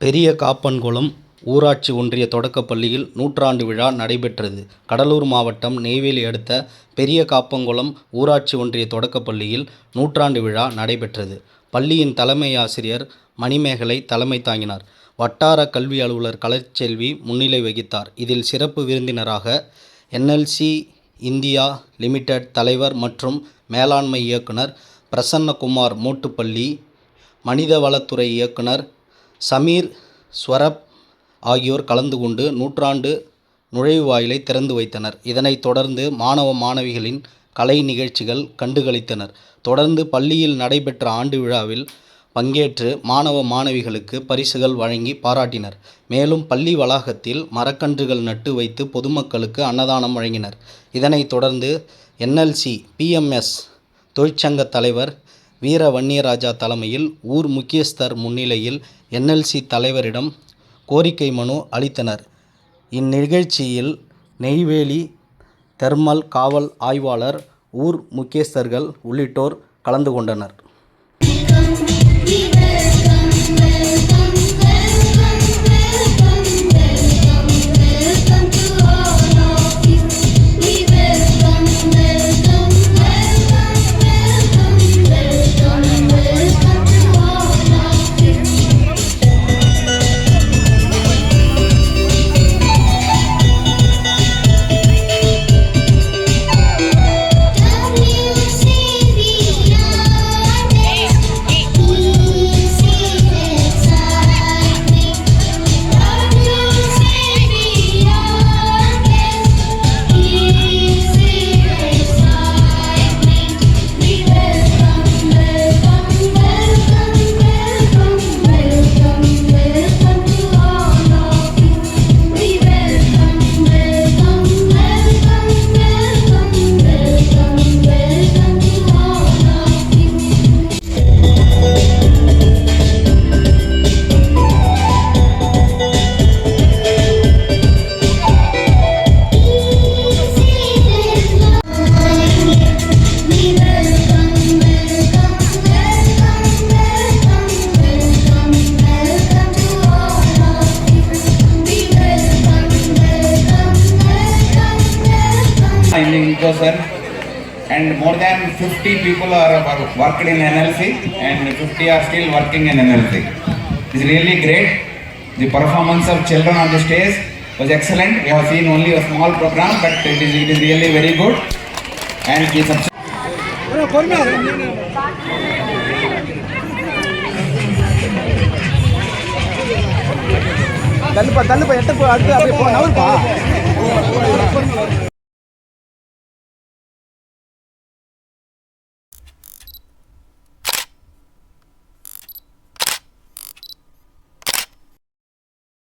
பெரிய காப்பன்குளம் ஊராட்சி ஒன்றிய தொடக்கப்பள்ளியில் நூற்றாண்டு விழா நடைபெற்றது. கடலூர் மாவட்டம் நெய்வேலி அடுத்த பெரிய காப்பங்குளம் ஊராட்சி ஒன்றிய தொடக்கப்பள்ளியில் நூற்றாண்டு விழா நடைபெற்றது. பள்ளியின் தலைமை ஆசிரியர் மணிமேகலை தலைமை தாங்கினார். வட்டார கல்வி அலுவலர் கலைச்செல்வி முன்னிலை வகித்தார். இதில் சிறப்பு விருந்தினராக என்எல்சி இந்தியா லிமிடெட் தலைவர் மற்றும் மேலாண்மை இயக்குனர் பிரசன்னகுமார் மூட்டுப்பள்ளி மனிதவளத்துறை இயக்குனர் சமீர் ஸ்வரப் ஆகியோர் கலந்து கொண்டு நூற்றாண்டு நுழைவாயிலை திறந்து வைத்தனர். இதனைத் தொடர்ந்து மாணவ மாணவிகளின் கலை நிகழ்ச்சிகள் கண்டுகளித்தனர். தொடர்ந்து பள்ளியில் நடைபெற்ற ஆண்டு விழாவில் பங்கேற்று மாணவ மாணவிகளுக்கு பரிசுகள் வழங்கி பாராட்டினர். மேலும் பள்ளி வளாகத்தில் மரக்கன்றுகள் நட்டு வைத்து பொதுமக்களுக்கு அன்னதானம் வழங்கினர். இதனைத் தொடர்ந்து என்எல்சி பிஎம்எஸ் தொழிற்சங்க தலைவர் வீர வன்னியராஜா தலைமையில் ஊர் முக்கியஸ்தர் முன்னிலையில் என்எல்சி தலைவரிடம் கோரிக்கை மனு அளித்தனர். இந்நிகழ்ச்சியில் நெய்வேலி தெர்மல் காவல் ஆய்வாளர் ஊர் முக்கியஸ்தர்கள் உள்ளிட்டோர் கலந்து கொண்டனர். in person and more than 50 people are wor- worked in NLC and 50 are still working in NLC. It's really great. The performance of children on the stage was excellent. We have seen only a small program but it is, it is really very good and it is abs- தள்ளுப்பா தள்ளுப்பா எட்ட போ அடுத்து அப்படியே போ நவருப்பா